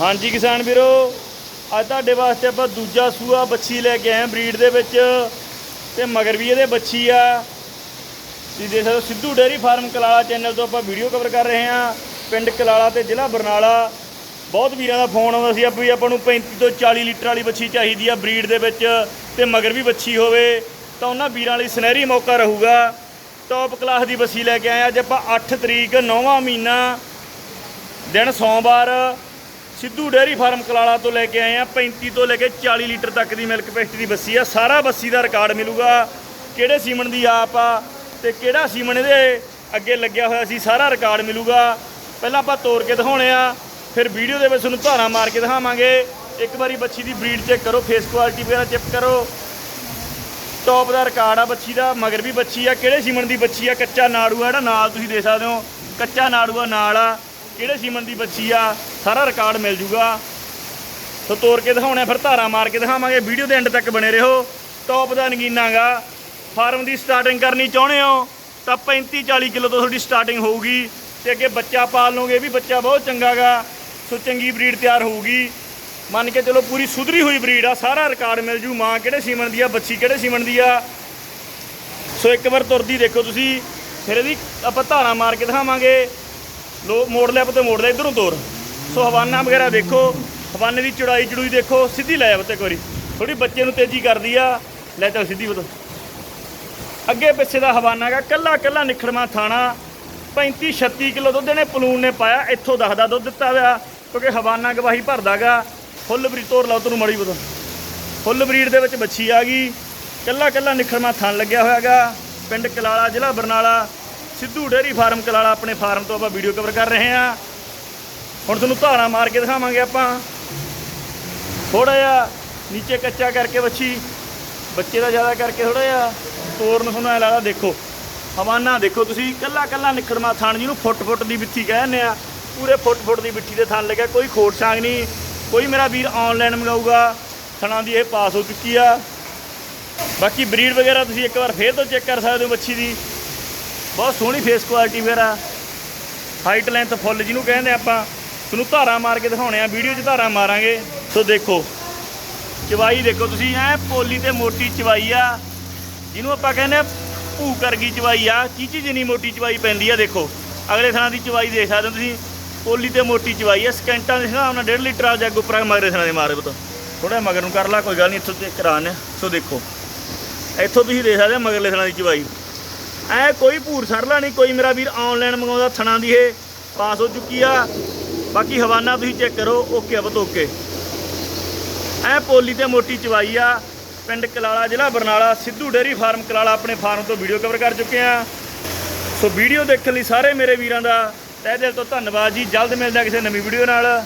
ਹਾਂਜੀ ਕਿਸਾਨ ਵੀਰੋ, ਅੱਜ ਤੁਹਾਡੇ ਵਾਸਤੇ ਆਪਾਂ ਦੂਜਾ ਸੂਆ ਬੱਚੀ ਲੈ ਕੇ ਆਏ ਹਾਂ ਬਰੀਡ ਦੇ ਵਿੱਚ ਤੇ ਮਗਰ ਵੀ ਇਹਦੇ ਬੱਚੀ ਆ। ਤੁਸੀਂ ਦੇਖ ਸਕਦੇ ਹੋ Sidhu dairy farm Kalala channel ਤੋਂ ਆਪਾਂ ਵੀਡੀਓ ਕਵਰ ਕਰ ਰਹੇ ਹਾਂ। ਪਿੰਡ ਕਲਾਲਾ ਤੇ ਜ਼ਿਲ੍ਹਾ ਬਰਨਾਲਾ। ਬਹੁਤ ਵੀਰਾਂ ਦਾ ਫੋਨ ਆਉਂਦਾ ਸੀ ਆ ਵੀ ਆਪਾਂ ਨੂੰ 35 ਤੋਂ 40 ਲੀਟਰ ਵਾਲੀ ਬੱਚੀ ਚਾਹੀਦੀ ਆ ਬਰੀਡ ਦੇ ਵਿੱਚ ਤੇ ਮਗਰ ਵੀ ਬੱਚੀ ਹੋਵੇ, ਤਾਂ ਉਹਨਾਂ ਵੀਰਾਂ ਲਈ ਸੁਨਹਿਰੀ ਮੌਕਾ ਰਹੂਗਾ। ਟੌਪ ਕਲਾਸ ਦੀ ਬੱਚੀ ਲੈ ਕੇ ਆਏ ਅੱਜ ਆਪਾਂ 8 ਤਰੀਕ 9ਵਾਂ ਮਹੀਨਾ, ਦਿਨ ਸੋਮਵਾਰ। ਸਿੱਧੂ ਡੇਅਰੀ ਫਾਰਮ ਕਲਾਲਾ ਤੋਂ ਲੈ ਕੇ ਆਏ ਆ 35 ਤੋਂ ਲੈ ਕੇ 40 ਲੀਟਰ ਤੱਕ ਦੀ ਮਿਲਕ ਕਪੈਸਿਟੀ ਦੀ ਬੱਸੀ ਆ। ਸਾਰਾ ਬੱਸੀ ਦਾ ਰਿਕਾਰਡ ਮਿਲੂਗਾ। ਕਿਹੜੇ ਸੀਮਨ ਦੀ ਆਪ ਆ ਤੇ ਕਿਹੜਾ ਸੀਮਨ ਇਹਦੇ ਅੱਗੇ ਲੱਗਿਆ ਹੋਇਆ ਸੀ, ਸਾਰਾ ਰਿਕਾਰਡ ਮਿਲੂਗਾ। ਪਹਿਲਾਂ ਆਪਾਂ ਤੋੜ ਕੇ ਦਿਖਾਉਣੇ ਆ, ਫਿਰ ਵੀਡੀਓ ਦੇ ਵਿੱਚ ਤੁਹਾਨੂੰ ਧਾਰਾ ਮਾਰ ਕੇ ਦਿਖਾਵਾਂਗੇ। ਇੱਕ ਵਾਰੀ ਬੱਚੀ ਦੀ ਬਰੀਡ ਚੈੱਕ ਕਰੋ ਫੇਸ ਕੁਆਲਿਟੀ ਵਗੈਰਾ ਚੈੱਕ ਕਰੋ। ਟੌਪ ਦਾ ਰਿਕਾਰਡ ਆ ਬੱਚੀ ਦਾ, ਮਗਰ ਵੀ ਬੱਚੀ ਆ। ਕਿਹੜੇ ਸੀਮਨ ਦੀ ਬੱਚੀ ਆ? ਕੱਚਾ ਨਾੜੂ ਆ ਜਿਹੜਾ ਨਾਲ ਤੁਸੀਂ ਦੇ ਸਕਦੇ ਹੋ। ਕੱਚਾ ਨਾੜੂ ਆ ਨਾਲ ਆ। ਕਿਹੜੇ ਸੀਮਨ ਦੀ ਬੱਚੀ ਆ? ਸਾਰਾ ਰਿਕਾਰਡ ਮਿਲ ਜੂਗਾ। ਸੋ ਤੋੜ ਕੇ ਦਿਖਾਉਣੇ ਆ, ਫਿਰ ਧਾਰਾ ਮਾਰ ਕੇ ਦਿਖਾਵਾਂਗੇ। ਵੀਡੀਓ ਦੇ ਐਂਡ ਤੱਕ ਬਣੇ ਰਹੋ। ਟੌਪ ਦਾ ਨਗੀਨਾਗਾ ਫਾਰਮ ਦੀ ਸਟਾਰਟਿੰਗ ਕਰਨੀ ਚਾਹੁੰਦੇ ਹੋ ਤਾਂ 35 40 ਕਿਲੋ ਤੋਂ ਤੁਹਾਡੀ ਸਟਾਰਟਿੰਗ ਹੋਊਗੀ। ਤੇ ਅੱਗੇ ਬੱਚਾ ਪਾਲ ਲਓਗੇ ਇਹ ਵੀ ਬੱਚਾ ਬਹੁਤ ਚੰਗਾਗਾ ਸੋ ਚੰਗੀ ਬਰੀਡ ਤਿਆਰ ਹੋਊਗੀ। ਮੰਨ ਕੇ ਚਲੋ ਪੂਰੀ ਸੁਧਰੀ ਹੋਈ ਬਰੀਡ ਆ ਸਾਰਾ ਰਿਕਾਰਡ ਮਿਲ ਜੂ ਮਾਂ। ਕਿਹੜੇ ਸੀਮਨ ਦੀ ਆ ਬੱਚੀ ਕਿਹੜੇ ਸੀਮਨ ਦੀ ਆ? ਸੋ ਇੱਕ ਵਾਰ ਤੁਰਦੀ ਦੇਖੋ ਤੁਸੀਂ। ਫਿਰ ਇਹਦੀ ਆਪਾਂ ਧਾਰਾ ਮਾਰ ਕੇ ਦਿਖਾਵਾਂਗੇ। ਲੋ ਮੋੜ ਲਿਆ ਤੇ ਮੋੜ ਲਿਆ ਇਧਰੋਂ ਤੋਰ। ਸੋ ਹਵਾਨਾ ਵਗੈਰਾ ਦੇਖੋ, ਹਵਾਨੇ ਦੀ ਚੜਾਈ ਚੜੂਈ ਦੇਖੋ, ਸਿੱਧੀ ਲੈ ਬਤੇ ਕੋਰੀ ਥੋੜੀ ਬੱਚੇ ਨੂੰ ਤੇਜ਼ੀ ਕਰਦੀ ਆ। ਲੈ ਚੱਲ ਸਿੱਧੀ ਬਤ ਅੱਗੇ ਪਿੱਛੇ ਦਾ ਹਵਾਨਾ ਹੈਗਾ, ਕੱਲਾ ਕੱਲਾ ਨਿਖੜਮਾ ਥਾਣਾ। 35 36 ਕਿਲੋ ਦੁੱਧ ਇਹਨੇ ਪਲੂਨ ਨੇ ਪਾਇਆ, ਇੱਥੋਂ ਦਸਦਾ ਦੁੱਧ ਦਿੱਤਾ ਹੋਇਆ, ਕਿਉਂਕਿ ਹਵਾਨਾ ਗਵਾਹੀ ਭਰਦਾਗਾ। ਫੁੱਲ ਬਰੀਡ ਤੋਰ ਲਾਓ ਤੈਨੂੰ ਮੜੀ ਬਤ ਫੁੱਲ ਬਰੀਡ ਦੇ ਵਿੱਚ ਬੱਚੀ ਆ ਗਈ। ਕੱਲਾ ਕੱਲਾ ਨਿਖੜਮਾ ਥਾਣ ਲੱਗਿਆ ਹੋਇਆਗਾ। ਪਿੰਡ ਕਲਾਲਾ, ਜ਼ਿਲ੍ਹਾ ਬਰਨਾਲਾ। ਸਿੱਧੂ ਡੇਅਰੀ ਫਾਰਮ ਕਲਾਲਾ ਆਪਣੇ ਫਾਰਮ ਤੋਂ ਆਪਾਂ ਵੀਡੀਓ ਕਵਰ ਕਰ ਰਹੇ ਹਾਂ। ਹੁਣ ਤੁਹਾਨੂੰ ਧਾਰਾ ਮਾਰ ਕੇ ਦਿਖਾਵਾਂਗੇ ਆਪਾਂ। ਥੋੜਾ ਜਿਹਾ ਨੀਚੇ ਕੱਚਾ ਕਰਕੇ ਬੱਚੀ ਬੱਚੇ ਦਾ ਜ਼ਿਆਦਾ ਕਰਕੇ ਥੋੜਾ ਜਿਹਾ ਤੋਰ ਨੂੰ ਤੁਹਾਨੂੰ ਐ ਲੱਗਦਾ ਦੇਖੋ। ਹਵਾਨਾ ਦੇਖੋ ਤੁਸੀਂ, ਕੱਲਾ ਕੱਲਾ ਨਿਖੜਮਾ ਥਣ ਜਿਹਨੂੰ ਫੁੱਟ ਫੁੱਟ ਦੀ ਬਿੱਠੀ ਕਹਿੰਦੇ ਆ। ਪੂਰੇ ਫੁੱਟ ਫੁੱਟ ਦੀ ਬਿੱਠੀ ਦੇ ਥਣ ਲੱਗਿਆ, ਕੋਈ ਖੋਟ ਸ਼ਾਂਗ ਨਹੀਂ। ਕੋਈ ਮੇਰਾ ਵੀਰ ਆਨਲਾਈਨ ਮੰਗਾਊਗਾ, ਥਣਾਂ ਦੀ ਇਹ ਪਾਸ ਹੋ ਚੁੱਕੀ ਆ। ਬਾਕੀ ਬਰੀਡ ਵਗੈਰਾ ਤੁਸੀਂ ਇੱਕ ਵਾਰ ਫੇਰ ਤੋਂ ਚੈੱਕ ਕਰ ਸਕਦੇ ਹੋ ਬੱਚੀ ਦੀ। ਬਹੁਤ ਸੋਹਣੀ ਫੇਸ ਕੁਆਲਿਟੀ ਫਿਰ ਆ। ਹਾਈਟ ਲੈਂਥ ਫੁੱਲ ਜਿਹਨੂੰ ਕਹਿੰਦੇ ਆਪਾਂ। ਤੁਹਾਨੂੰ ਧਾਰਾ ਮਾਰ ਕੇ ਦਿਖਾਉਣੇ ਆ ਵੀਡੀਓ 'ਚ ਧਾਰਾ ਮਾਰਾਂਗੇ। ਸੋ ਦੇਖੋ, ਚਵਾਈ ਦੇਖੋ ਤੁਸੀਂ, ਐ ਪੋਲੀ ਤੇ ਮੋਟੀ ਚਵਾਈ ਆ। ਜਿਹਨੂੰ ਆਪਾਂ ਕਹਿੰਦੇ ਆ ਭੂ ਕਰਗੀ ਚਵਾਈ ਆ। ਚੀਚੀ ਜਿੰਨੀ ਮੋਟੀ ਚਵਾਈ ਪੈਂਦੀ ਆ ਦੇਖੋ। ਅਗਲੇ ਥਾਂ ਦੀ ਚਵਾਈ ਦੇਖ ਸਕਦੇ ਹੋ ਤੁਸੀਂ। ਪੋਲੀ ਤੇ ਮੋਟੀ ਚਵਾਈ ਆ। ਸਕੈਂਟਾਂ ਦੇ ਹਿਸਾਬ ਨਾਲ 1.5 ਲੀਟਰ ਆ ਜੱਗ ਉੱਪਰ ਮਗਰੇ ਥਾਂ ਦੇ ਮਾਰੇ ਬਤਾ ਥੋੜਾ ਮਗਰ ਨੂੰ ਕਰ ਲਾ, ਕੋਈ ਗੱਲ ਨਹੀਂ, ਇੱਥੋਂ ਚੈੱਕ ਕਰਾਣੇ ਸੋ ਦੇਖੋ, ਇੱਥੋਂ ਤੁਸੀਂ ਦੇਖ ਸਕਦੇ ਹੋ ਮਗਰਲੇ ਥਾਂ ਦੀ ਚਵਾਈ। ਐ ਕੋਈ ਭੂਰ ਸਰਲਾ ਨਹੀਂ, ਕੋਈ ਮੇਰਾ ਵੀਰ ਆਨਲਾਈਨ ਮੰਗਾਉਂਦਾ ਥਣਾ ਦੀ ਇਹ, ਪਾਸ ਹੋ ਚੁੱਕੀ ਆ। ਬਾਕੀ ਹਵਾਨਾ ਤੁਸੀਂ ਚੈੱਕ ਕਰੋ ਓਕੇ ਅਬਤ ਓਕੇ ਐ ਪੋਲੀ ਤੇ ਮੋਟੀ ਚਵਾਈ ਆ, ਪਿੰਡ ਕਲਾਲਾ, ਜ਼ਿਲ੍ਹਾ ਬਰਨਾਲਾ, ਸਿੱਧੂ ਡੇਅਰੀ ਫਾਰਮ ਕਲਾਲਾ ਆਪਣੇ ਫਾਰਮ ਤੋਂ ਵੀਡੀਓ ਕਵਰ ਕਰ ਚੁੱਕੇ ਆ। ਸੋ ਵੀਡੀਓ ਦੇਖਣ ਲਈ ਸਾਰੇ ਮੇਰੇ ਵੀਰਾਂ ਦਾ ਤਹਿ ਦਿਲ ਤੋਂ ਧੰਨਵਾਦ ਜੀ, ਜਲਦ ਮਿਲਦੇ ਕਿਸੇ ਨਵੀਂ ਵੀਡੀਓ ਨਾਲ।